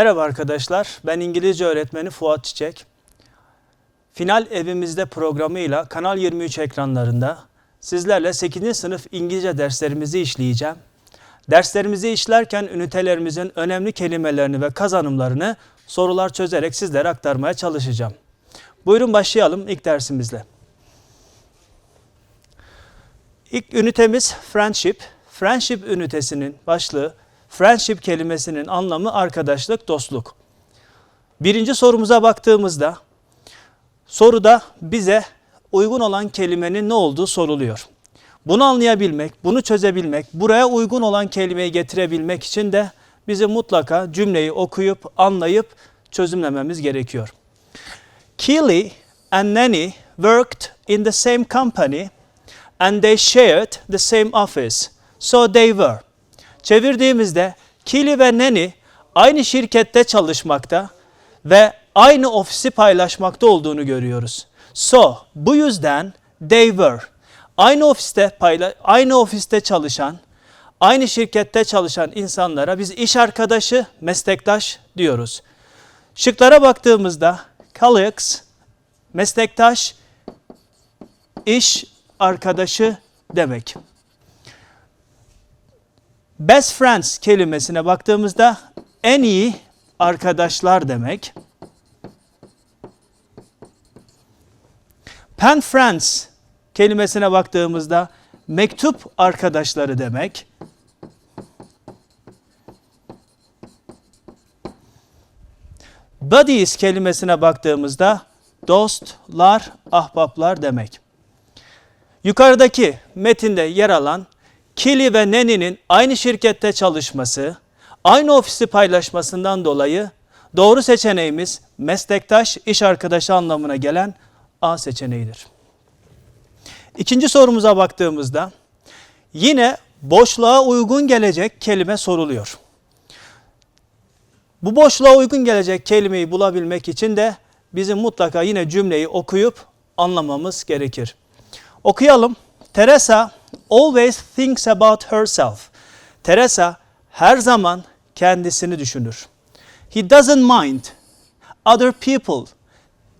Merhaba arkadaşlar, ben İngilizce öğretmeni Fuat Çiçek. Final Evimizde programıyla Kanal 23 ekranlarında sizlerle 8. sınıf İngilizce derslerimizi işleyeceğim. Derslerimizi işlerken ünitelerimizin önemli kelimelerini ve kazanımlarını sorular çözerek sizlere aktarmaya çalışacağım. Buyurun başlayalım ilk dersimizle. İlk ünitemiz friendship. Friendship ünitesinin başlığı friendship kelimesinin anlamı arkadaşlık, dostluk. Birinci sorumuza baktığımızda soruda bize uygun olan kelimenin ne olduğu soruluyor. Bunu anlayabilmek, bunu çözebilmek, buraya uygun olan kelimeyi getirebilmek için de bizim mutlaka cümleyi okuyup, anlayıp çözümlememiz gerekiyor. Keely and Nanny worked in the same company and they shared the same office. So they were. Çevirdiğimizde Keely ve Nanny aynı şirkette çalışmakta ve aynı ofisi paylaşmakta olduğunu görüyoruz. So bu yüzden they were. Aynı ofiste payla aynı ofiste çalışan, aynı şirkette çalışan insanlara biz iş arkadaşı, meslektaş diyoruz. Şıklara baktığımızda colleagues, meslektaş, iş arkadaşı demek. Best friends kelimesine baktığımızda en iyi arkadaşlar demek. Pen friends kelimesine baktığımızda mektup arkadaşları demek. Buddies kelimesine baktığımızda dostlar, ahbaplar demek. Yukarıdaki metinde yer alan Kili ve Neni'nin aynı şirkette çalışması, aynı ofisi paylaşmasından dolayı doğru seçeneğimiz meslektaş, iş arkadaşı anlamına gelen A seçeneğidir. İkinci sorumuza baktığımızda yine boşluğa uygun gelecek kelime soruluyor. Bu boşluğa uygun gelecek kelimeyi bulabilmek için de bizim mutlaka yine cümleyi okuyup anlamamız gerekir. Okuyalım. Teresa always thinks about herself. Teresa her zaman kendisini düşünür. He doesn't mind other people.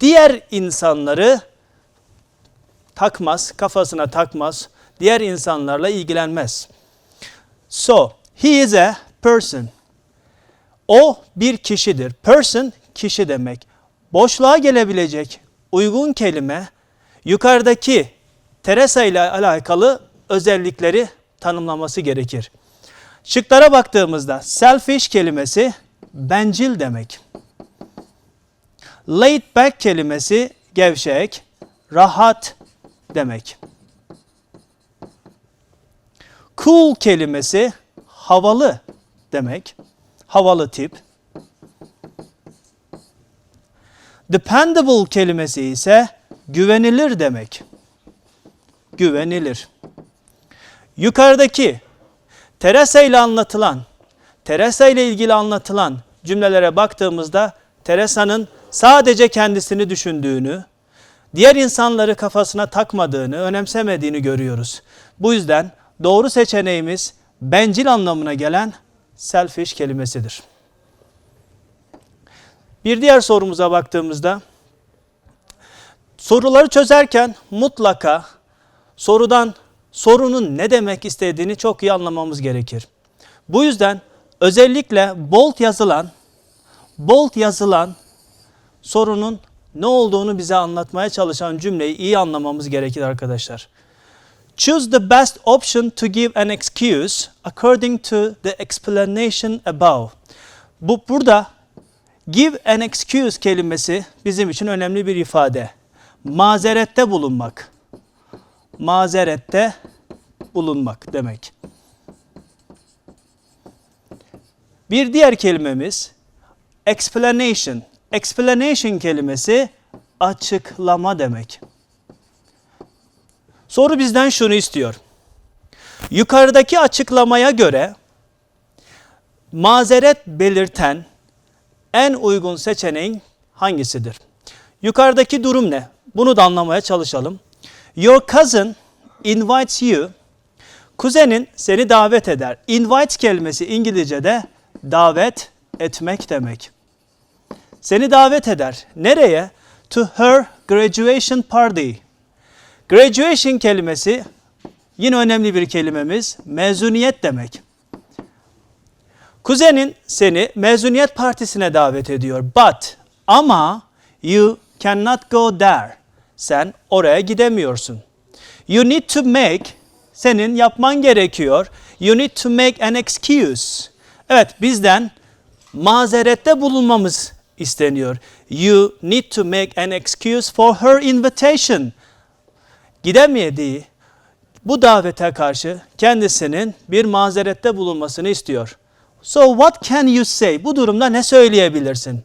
Diğer insanları takmaz, kafasına takmaz. Diğer insanlarla ilgilenmez. So, he is a person. O bir kişidir. Person kişi demek. Boşluğa gelebilecek uygun kelime yukarıdaki Teresa ile alakalı özellikleri tanımlaması gerekir. Şıklara baktığımızda selfish kelimesi bencil demek. Laid back kelimesi gevşek, rahat demek. Cool kelimesi havalı demek. Havalı tip. Dependable kelimesi ise güvenilir demek. Güvenilir. Yukarıdaki Teresa ile anlatılan, Teresa ile ilgili anlatılan cümlelere baktığımızda Teresa'nın sadece kendisini düşündüğünü, diğer insanları kafasına takmadığını, önemsemediğini görüyoruz. Bu yüzden doğru seçeneğimiz bencil anlamına gelen selfish kelimesidir. Bir diğer sorumuza baktığımızda soruları çözerken mutlaka sorudan sorunun ne demek istediğini çok iyi anlamamız gerekir. Bu yüzden özellikle bold yazılan bold yazılan sorunun ne olduğunu bize anlatmaya çalışan cümleyi iyi anlamamız gerekir arkadaşlar. Choose the best option to give an excuse according to the explanation above. Bu burada give an excuse kelimesi bizim için önemli bir ifade. Mazerette bulunmak. Mazerette bulunmak demek. Bir diğer kelimemiz explanation. Explanation kelimesi açıklama demek. Soru bizden şunu istiyor. Yukarıdaki açıklamaya göre mazeret belirten en uygun seçeneğin hangisidir? Yukarıdaki durum ne? Bunu da anlamaya çalışalım. Your cousin invites you. Kuzenin seni davet eder. Invite kelimesi İngilizce'de davet etmek demek. Seni davet eder. Nereye? To her graduation party. Graduation kelimesi yine önemli bir kelimemiz. Mezuniyet demek. Kuzenin seni mezuniyet partisine davet ediyor. But ama you cannot go there. Sen oraya gidemiyorsun. You need to make senin yapman gerekiyor. You need to make an excuse. Evet bizden mazerette bulunmamız isteniyor. You need to make an excuse for her invitation. Gidemediği bu davete karşı kendisinin bir mazerette bulunmasını istiyor. So what can you say? Bu durumda ne söyleyebilirsin?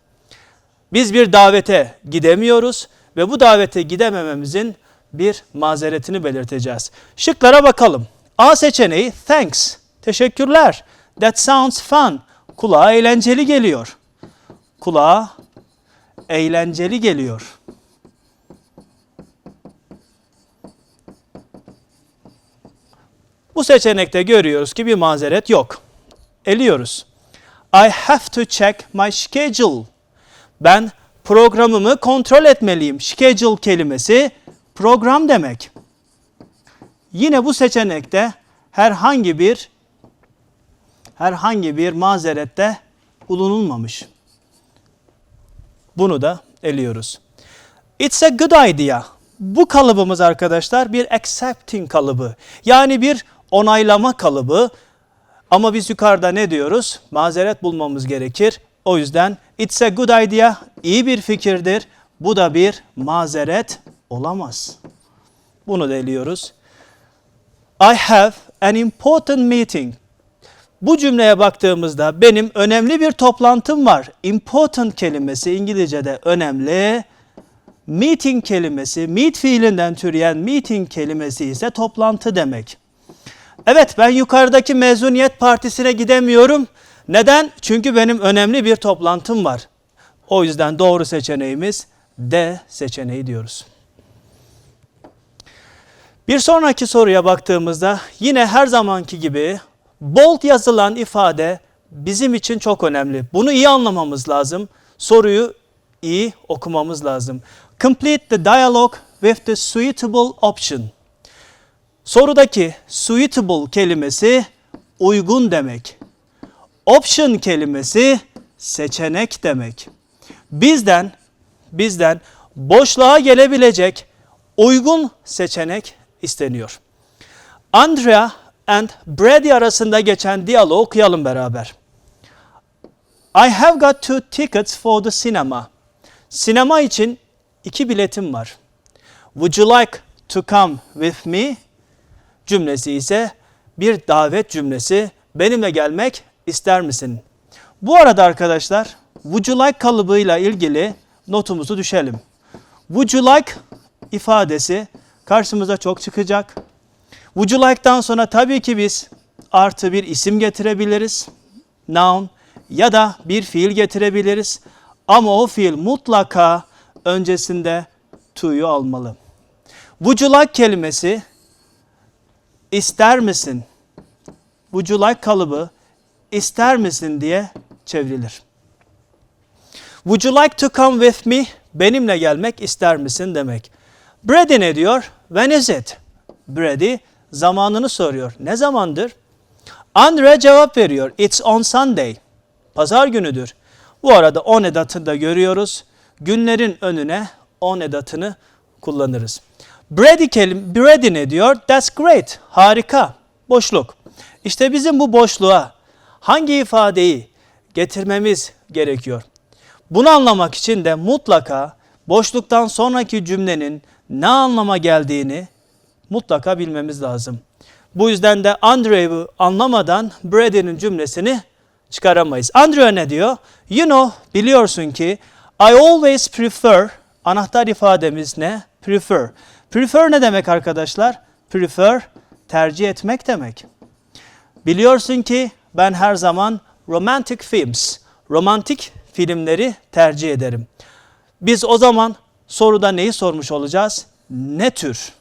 Biz bir davete gidemiyoruz ve bu davete gidemememizin bir mazeretini belirteceğiz. Şıklara bakalım. A seçeneği thanks. Teşekkürler. That sounds fun. Kulağa eğlenceli geliyor. Kulağa eğlenceli geliyor. Bu seçenekte görüyoruz ki bir mazeret yok. Eliyoruz. I have to check my schedule. Ben programımı kontrol etmeliyim. Schedule kelimesi program demek. Yine bu seçenekte herhangi bir herhangi bir mazerette bulunulmamış. Bunu da eliyoruz. It's a good idea. Bu kalıbımız arkadaşlar bir accepting kalıbı. Yani bir onaylama kalıbı. Ama biz yukarıda ne diyoruz? Mazeret bulmamız gerekir. O yüzden it's a good idea iyi bir fikirdir. Bu da bir mazeret olamaz. Bunu da eliyoruz. I have an important meeting. Bu cümleye baktığımızda benim önemli bir toplantım var. Important kelimesi İngilizce'de önemli. Meeting kelimesi, meet fiilinden türeyen meeting kelimesi ise toplantı demek. Evet ben yukarıdaki mezuniyet partisine gidemiyorum. Neden? Çünkü benim önemli bir toplantım var. O yüzden doğru seçeneğimiz D seçeneği diyoruz. Bir sonraki soruya baktığımızda yine her zamanki gibi bold yazılan ifade bizim için çok önemli. Bunu iyi anlamamız lazım. Soruyu iyi okumamız lazım. Complete the dialogue with the suitable option. Sorudaki suitable kelimesi uygun demek. Option kelimesi seçenek demek. Bizden bizden boşluğa gelebilecek uygun seçenek isteniyor. Andrea and Brady arasında geçen diyaloğu okuyalım beraber. I have got two tickets for the cinema. Sinema için iki biletim var. Would you like to come with me? Cümlesi ise bir davet cümlesi. Benimle gelmek ister misin? Bu arada arkadaşlar would you like kalıbıyla ilgili notumuzu düşelim. Would you like ifadesi karşımıza çok çıkacak. Would you like'dan sonra tabii ki biz artı bir isim getirebiliriz. Noun ya da bir fiil getirebiliriz. Ama o fiil mutlaka öncesinde to'yu almalı. Would you like kelimesi ister misin? Would you like kalıbı ister misin diye çevrilir. Would you like to come with me? Benimle gelmek ister misin demek. Brady ne diyor? When is it? Brady zamanını soruyor. Ne zamandır? Andre cevap veriyor. It's on Sunday. Pazar günüdür. Bu arada on edatını da görüyoruz. Günlerin önüne on edatını kullanırız. Brady kelim Brady ne diyor? That's great. Harika. Boşluk. İşte bizim bu boşluğa hangi ifadeyi getirmemiz gerekiyor? Bunu anlamak için de mutlaka boşluktan sonraki cümlenin ne anlama geldiğini mutlaka bilmemiz lazım. Bu yüzden de Andrew'u anlamadan Brady'nin cümlesini çıkaramayız. Andrew ne diyor? You know, biliyorsun ki I always prefer, anahtar ifademiz ne? Prefer. Prefer ne demek arkadaşlar? Prefer, tercih etmek demek. Biliyorsun ki ben her zaman romantic films, romantik filmleri tercih ederim. Biz o zaman soruda neyi sormuş olacağız? Ne tür?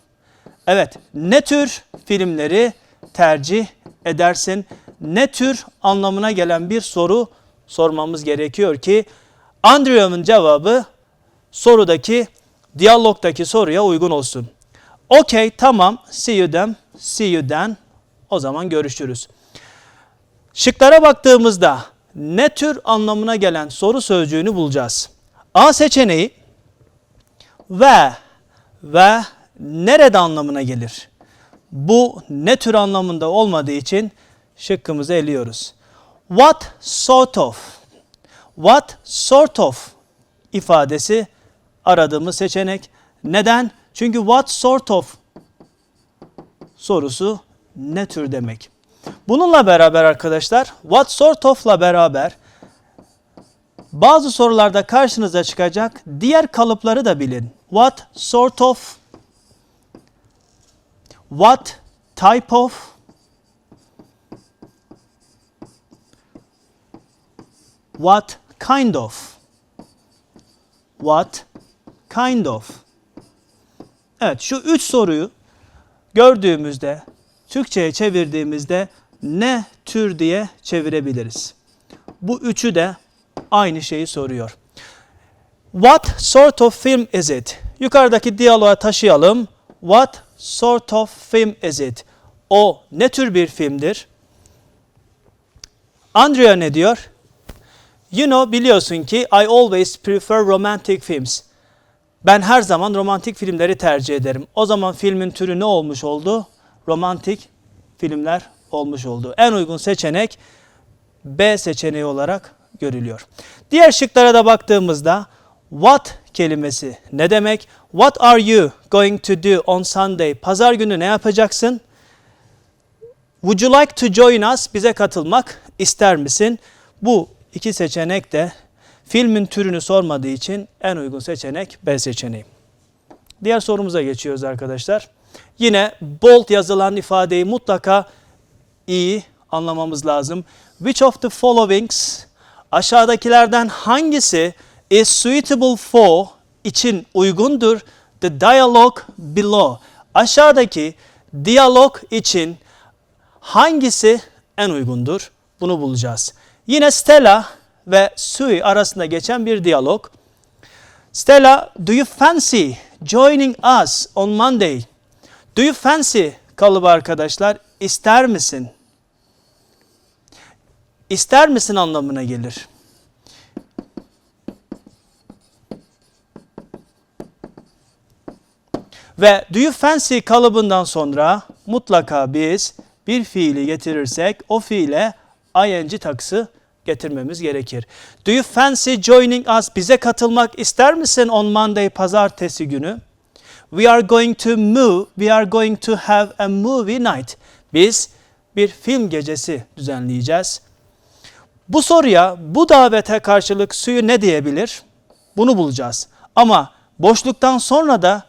Evet, ne tür filmleri tercih edersin? Ne tür anlamına gelen bir soru sormamız gerekiyor ki Andrew'un cevabı sorudaki diyalogdaki soruya uygun olsun. Okey tamam see you then, see you then. O zaman görüşürüz. Şıklara baktığımızda ne tür anlamına gelen soru sözcüğünü bulacağız. A seçeneği ve ve nerede anlamına gelir. Bu ne tür anlamında olmadığı için şıkkımızı eliyoruz. What sort of? What sort of ifadesi aradığımız seçenek. Neden? Çünkü what sort of sorusu ne tür demek. Bununla beraber arkadaşlar what sort of'la beraber bazı sorularda karşınıza çıkacak diğer kalıpları da bilin. What sort of What type of What kind of What kind of Evet şu üç soruyu gördüğümüzde Türkçe'ye çevirdiğimizde ne tür diye çevirebiliriz. Bu üçü de aynı şeyi soruyor. What sort of film is it? Yukarıdaki diyaloğa taşıyalım. What sort of film is it? O ne tür bir filmdir? Andrea ne diyor? You know biliyorsun ki I always prefer romantic films. Ben her zaman romantik filmleri tercih ederim. O zaman filmin türü ne olmuş oldu? Romantik filmler olmuş oldu. En uygun seçenek B seçeneği olarak görülüyor. Diğer şıklara da baktığımızda what kelimesi ne demek? What are you going to do on Sunday? Pazar günü ne yapacaksın? Would you like to join us? Bize katılmak ister misin? Bu iki seçenek de filmin türünü sormadığı için en uygun seçenek B seçeneği. Diğer sorumuza geçiyoruz arkadaşlar. Yine bold yazılan ifadeyi mutlaka iyi anlamamız lazım. Which of the followings aşağıdakilerden hangisi is suitable for için uygundur? The dialogue below. Aşağıdaki diyalog için hangisi en uygundur? Bunu bulacağız. Yine Stella ve Sue arasında geçen bir diyalog. Stella, do you fancy joining us on Monday? Do you fancy kalıbı arkadaşlar ister misin? İster misin anlamına gelir. Ve do you fancy kalıbından sonra mutlaka biz bir fiili getirirsek o fiile ing takısı getirmemiz gerekir. Do you fancy joining us? Bize katılmak ister misin on Monday pazartesi günü? We are going to move, we are going to have a movie night. Biz bir film gecesi düzenleyeceğiz. Bu soruya, bu davete karşılık suyu ne diyebilir? Bunu bulacağız. Ama boşluktan sonra da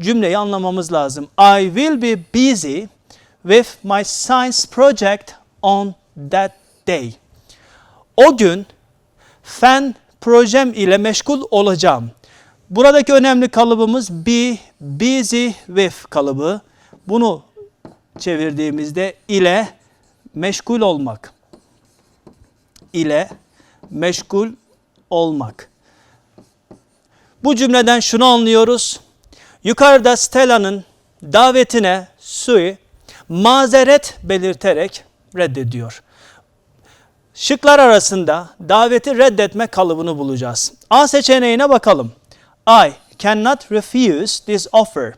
cümleyi anlamamız lazım. I will be busy with my science project on that day. O gün fen projem ile meşgul olacağım. Buradaki önemli kalıbımız be busy with kalıbı. Bunu çevirdiğimizde ile meşgul olmak. ile meşgul olmak. Bu cümleden şunu anlıyoruz. Yukarıda Stella'nın davetine Sui mazeret belirterek reddediyor. Şıklar arasında daveti reddetme kalıbını bulacağız. A seçeneğine bakalım. I cannot refuse this offer.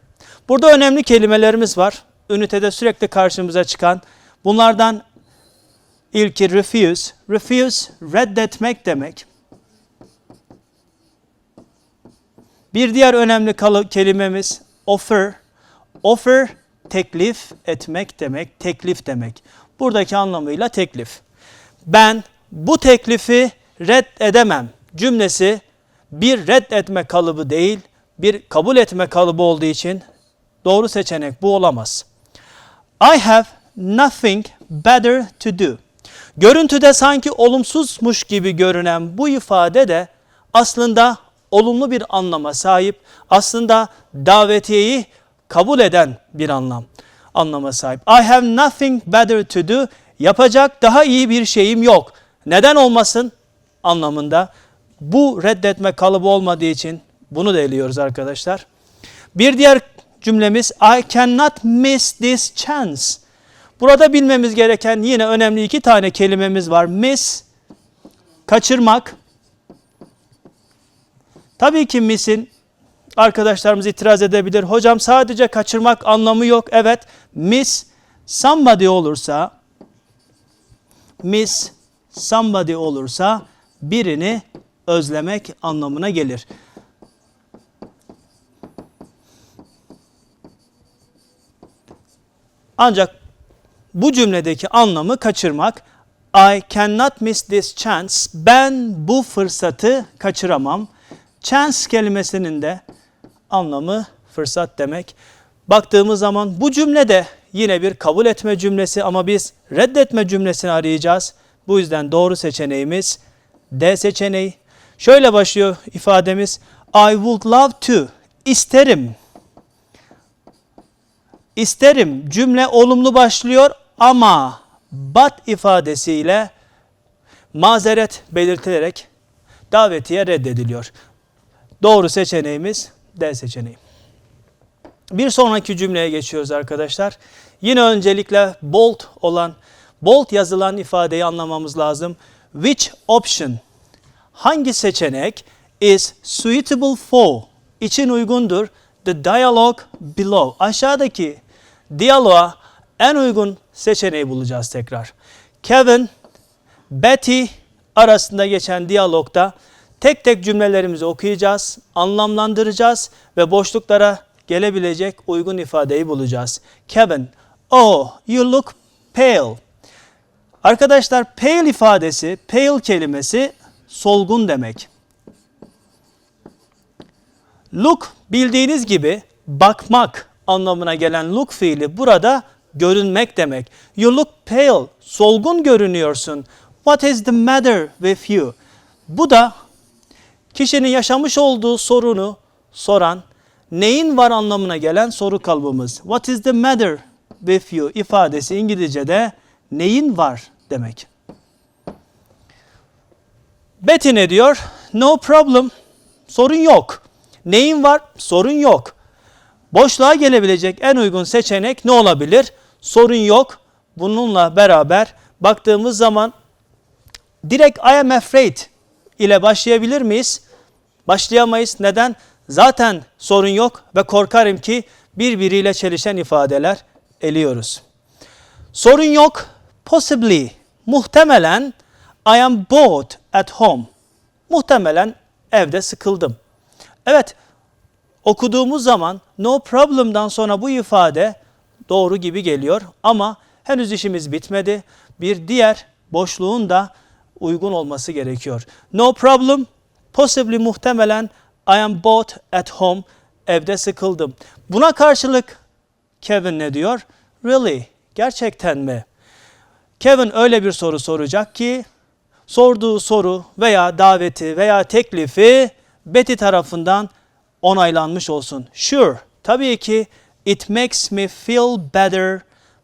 Burada önemli kelimelerimiz var. Ünitede sürekli karşımıza çıkan. Bunlardan ilki refuse. Refuse reddetmek demek. Bir diğer önemli kelimemiz offer. Offer teklif etmek demek, teklif demek. Buradaki anlamıyla teklif. Ben bu teklifi reddedemem cümlesi bir reddetme kalıbı değil, bir kabul etme kalıbı olduğu için doğru seçenek bu olamaz. I have nothing better to do. Görüntüde sanki olumsuzmuş gibi görünen bu ifade de aslında olumlu bir anlama sahip. Aslında davetiyeyi kabul eden bir anlam anlama sahip. I have nothing better to do. Yapacak daha iyi bir şeyim yok. Neden olmasın anlamında. Bu reddetme kalıbı olmadığı için bunu da eliyoruz arkadaşlar. Bir diğer cümlemiz I cannot miss this chance. Burada bilmemiz gereken yine önemli iki tane kelimemiz var. Miss, kaçırmak. Tabii ki miss'in arkadaşlarımız itiraz edebilir. Hocam sadece kaçırmak anlamı yok. Evet, miss somebody olursa miss somebody olursa birini özlemek anlamına gelir. Ancak bu cümledeki anlamı kaçırmak. I cannot miss this chance. Ben bu fırsatı kaçıramam. Chance kelimesinin de anlamı fırsat demek. Baktığımız zaman bu cümlede yine bir kabul etme cümlesi ama biz reddetme cümlesini arayacağız. Bu yüzden doğru seçeneğimiz D seçeneği. Şöyle başlıyor ifademiz. I would love to. İsterim. İsterim cümle olumlu başlıyor ama but ifadesiyle mazeret belirtilerek davetiye reddediliyor. Doğru seçeneğimiz D seçeneği. Bir sonraki cümleye geçiyoruz arkadaşlar. Yine öncelikle bold olan, bold yazılan ifadeyi anlamamız lazım. Which option? Hangi seçenek is suitable for? için uygundur. The dialogue below. Aşağıdaki diyaloğa en uygun seçeneği bulacağız tekrar. Kevin, Betty arasında geçen diyalogda tek tek cümlelerimizi okuyacağız, anlamlandıracağız ve boşluklara gelebilecek uygun ifadeyi bulacağız. Kevin, oh you look pale. Arkadaşlar pale ifadesi, pale kelimesi solgun demek. Look bildiğiniz gibi bakmak anlamına gelen look fiili burada görünmek demek. You look pale, solgun görünüyorsun. What is the matter with you? Bu da kişinin yaşamış olduğu sorunu soran, neyin var anlamına gelen soru kalıbımız. What is the matter with you ifadesi İngilizce'de neyin var demek. Betty ne diyor? No problem. Sorun yok. Neyin var? Sorun yok. Boşluğa gelebilecek en uygun seçenek ne olabilir? Sorun yok. Bununla beraber baktığımız zaman direkt I am afraid ile başlayabilir miyiz? Başlayamayız. Neden? Zaten sorun yok ve korkarım ki birbiriyle çelişen ifadeler eliyoruz. Sorun yok. Possibly. Muhtemelen I am bored at home. Muhtemelen evde sıkıldım. Evet, okuduğumuz zaman no problem'dan sonra bu ifade doğru gibi geliyor ama henüz işimiz bitmedi. Bir diğer boşluğun da uygun olması gerekiyor. No problem, possibly muhtemelen I am bored at home. Evde sıkıldım. Buna karşılık Kevin ne diyor? Really? Gerçekten mi? Kevin öyle bir soru soracak ki sorduğu soru veya daveti veya teklifi Betty tarafından onaylanmış olsun. Sure, tabii ki it makes me feel better.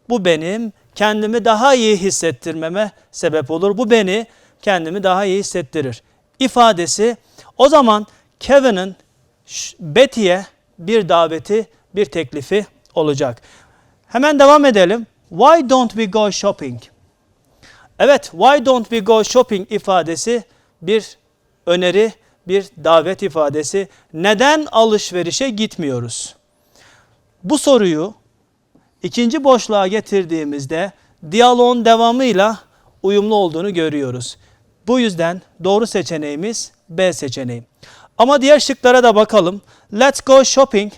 Bu benim kendimi daha iyi hissettirmeme sebep olur. Bu beni kendimi daha iyi hissettirir. İfadesi o zaman Kevin'in Betty'ye bir daveti, bir teklifi olacak. Hemen devam edelim. Why don't we go shopping? Evet, why don't we go shopping ifadesi bir öneri, bir davet ifadesi. Neden alışverişe gitmiyoruz? Bu soruyu ikinci boşluğa getirdiğimizde diyaloğun devamıyla uyumlu olduğunu görüyoruz. Bu yüzden doğru seçeneğimiz B seçeneği. Ama diğer şıklara da bakalım. Let's go shopping.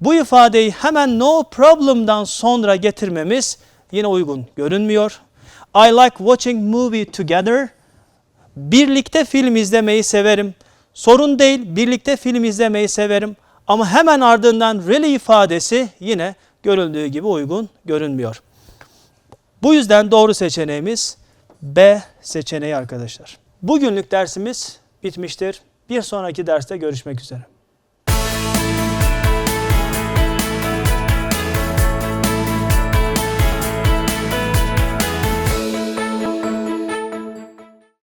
Bu ifadeyi hemen no problem'dan sonra getirmemiz yine uygun görünmüyor. I like watching movie together. Birlikte film izlemeyi severim. Sorun değil, birlikte film izlemeyi severim. Ama hemen ardından really ifadesi yine görüldüğü gibi uygun görünmüyor. Bu yüzden doğru seçeneğimiz B seçeneği arkadaşlar. Bugünlük dersimiz bitmiştir. Bir sonraki derste görüşmek üzere.